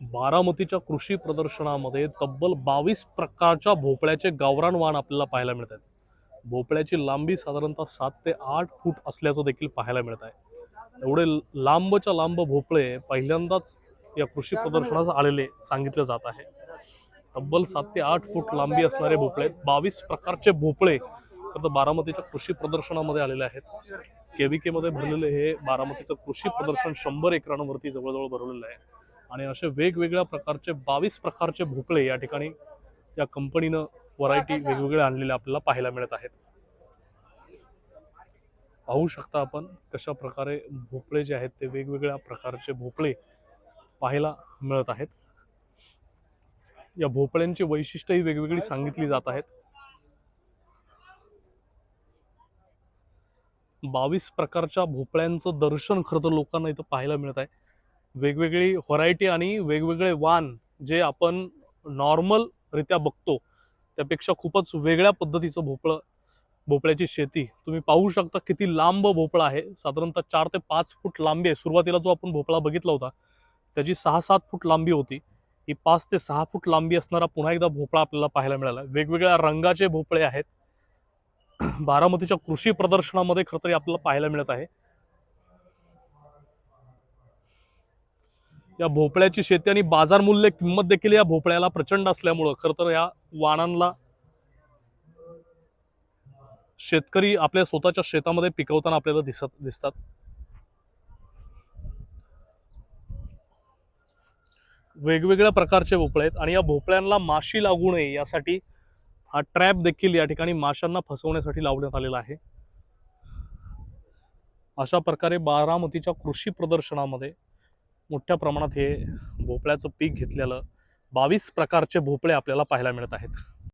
बारामतीच्या कृषी प्रदर्शनामध्ये तब्बल बावीस प्रकारच्या भोपळ्याचे गावरान वाण आपल्याला पाहायला मिळत आहेत. भोपळ्याची लांबी साधारणतः सात ते आठ फूट असल्याचं देखील पाहायला मिळत आहे. एवढे लांबच्या लांब भोपळे पहिल्यांदाच या कृषी प्रदर्शनात आलेले सांगितले जात आहे. तब्बल सात ते आठ फूट लांबी असणारे भोपळे बावीस प्रकारचे भोपळे खरं तर बारामतीच्या कृषी प्रदर्शनामध्ये आलेले आहेत. केविके मध्ये भरलेले हे बारामतीचं कृषी प्रदर्शन शंभर एकरांवरती जवळजवळ भरलेलं आहे. आणि असे वेगवेगळ्या प्रकारचे बावीस प्रकारचे भोपळे या ठिकाणी या कंपनीनं व्हरायटी वेगवेगळे आणलेले आपल्याला पाहायला मिळत आहेत. पाहू शकता आपण कशा प्रकारे भोपळे जे आहेत ते वेगवेगळ्या प्रकारचे भोपळे पाहायला मिळत आहेत. या भोपळ्यांची वैशिष्ट्यही वेगवेगळी सांगितली जात आहेत. बावीस प्रकारच्या भोपळ्यांचं दर्शन खरं तर लोकांना इथं पाहायला मिळत आहे. वेगवेगळी व्हरायटी आणि वेगवेगळे वाण जे आपण नॉर्मलरित्या बघतो त्यापेक्षा खूपच वेगळ्या पद्धतीचं भोपळं भोपळ्याची शेती. तुम्ही पाहू शकता किती लांब भोपळा आहे. साधारणतः चार ते पाच फूट लांबी आहे. सुरुवातीला जो आपण भोपळा बघितला होता त्याची सहा सात फूट लांबी होती. ही पाच ते सहा फूट लांबी असणारा पुन्हा एकदा भोपळा आपल्याला पाहायला मिळाला. वेगवेगळ्या रंगाचे भोपळे आहेत. बारामतीच्या कृषी प्रदर्शनामध्ये खरं तरी आपल्याला पाहायला मिळत आहे. या भोपळ्याची शेती आणि बाजारमूल्य किंमत देखील या भोपळ्याला प्रचंड असल्यामुळं खरं तर या वाणांना शेतकरी आपल्या स्वतःच्या शेतामध्ये पिकवताना आपल्याला दिसत दिसतात. वेगवेगळ्या प्रकारचे भोपळे आहेत आणि या भोपळ्यांना माशी लागू नये यासाठी हा ट्रॅप देखील या ठिकाणी माशांना फसवण्यासाठी लावण्यात आलेला आहे. अशा प्रकारे बारामतीच्या कृषी प्रदर्शनामध्ये मोठ्या प्रमाणात हे भोपळ्याचं पीक घेतलेलं बावीस प्रकारचे भोपळे आपल्याला पाहायला मिळत आहेत.